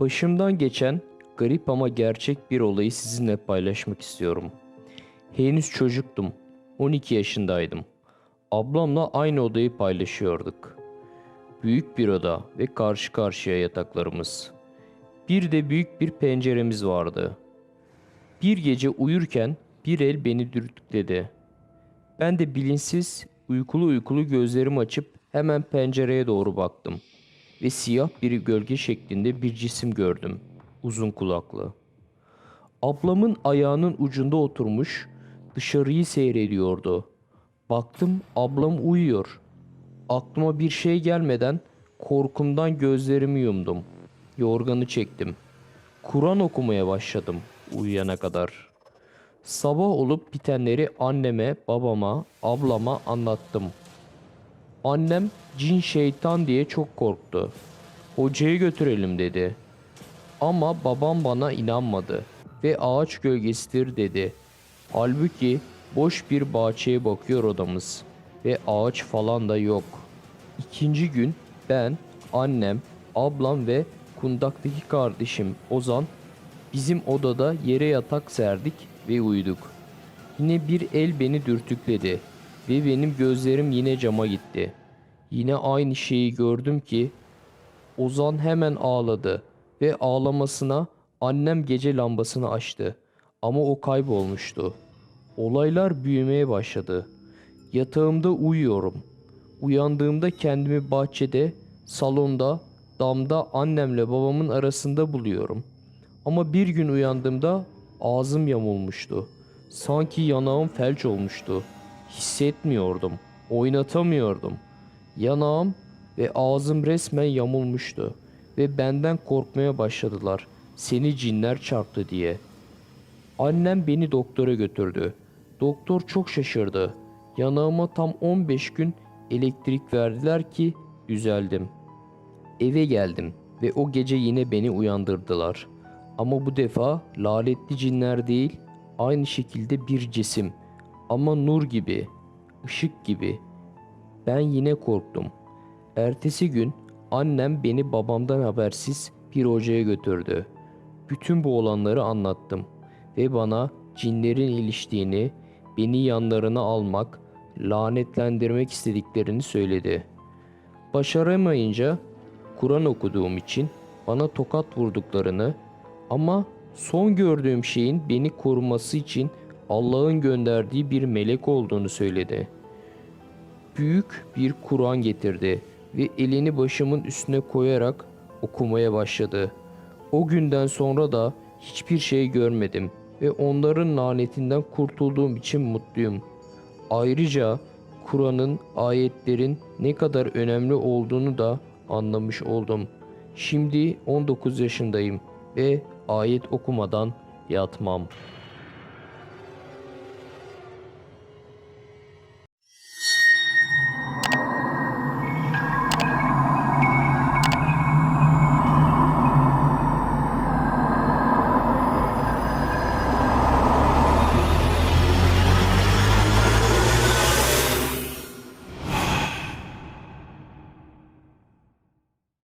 Başımdan geçen garip ama gerçek bir olayı sizinle paylaşmak istiyorum. Henüz çocuktum. 12 yaşındaydım. Ablamla aynı odayı paylaşıyorduk. Büyük bir oda ve karşı karşıya yataklarımız. Bir de büyük bir penceremiz vardı. Bir gece uyurken bir el beni dürtükledi. Ben de bilinçsiz uykulu uykulu gözlerimi açıp hemen pencereye doğru baktım ve siyah bir gölge şeklinde bir cisim gördüm. Uzun kulaklı. Ablamın ayağının ucunda oturmuş dışarıyı seyrediyordu. Baktım ablam uyuyor. Aklıma bir şey gelmeden korkumdan gözlerimi yumdum. Yorganı çektim. Kur'an okumaya başladım uyuyana kadar. Sabah olup bitenleri anneme, babama, ablama anlattım. Annem cin şeytan diye çok korktu. Hocaya götürelim dedi. Ama babam bana inanmadı ve ağaç gölgesidir dedi. Halbuki boş bir bahçeye bakıyor odamız ve ağaç falan da yok. İkinci gün ben, annem, ablam ve kundaktaki kardeşim Ozan bizim odada yere yatak serdik ve uyuduk. Yine bir el beni dürtükledi ve benim gözlerim yine cama gitti. Yine aynı şeyi gördüm ki Ozan hemen ağladı ve ağlamasına annem gece lambasını açtı. Ama o kaybolmuştu. Olaylar büyümeye başladı. Yatağımda uyuyorum. Uyandığımda kendimi bahçede, salonda, damda annemle babamın arasında buluyorum. Ama bir gün uyandığımda ağzım yamulmuştu. Sanki yanağım felç olmuştu. Hissetmiyordum. Oynatamıyordum. Yanağım ve ağzım resmen yamulmuştu ve benden korkmaya başladılar. Seni cinler çarptı diye. Annem beni doktora götürdü. Doktor çok şaşırdı. Yanağıma tam 15 gün elektrik verdiler ki düzeldim. Eve geldim ve o gece yine beni uyandırdılar. Ama bu defa lanetli cinler değil, aynı şekilde bir cisim. Ama nur gibi, ışık gibi. Ben yine korktum. Ertesi gün annem beni babamdan habersiz bir hocaya götürdü. Bütün bu olanları anlattım ve bana cinlerin iliştiğini, beni yanlarına almak, lanetlendirmek istediklerini söyledi. Başaramayınca Kur'an okuduğum için bana tokat vurduklarını ama son gördüğüm şeyin beni koruması için Allah'ın gönderdiği bir melek olduğunu söyledi. Büyük bir Kur'an getirdi ve elini başımın üstüne koyarak okumaya başladı. O günden sonra da hiçbir şey görmedim ve onların lanetinden kurtulduğum için mutluyum. Ayrıca Kur'an'ın ayetlerin ne kadar önemli olduğunu da anlamış oldum. Şimdi 19 yaşındayım ve ayet okumadan yatmam.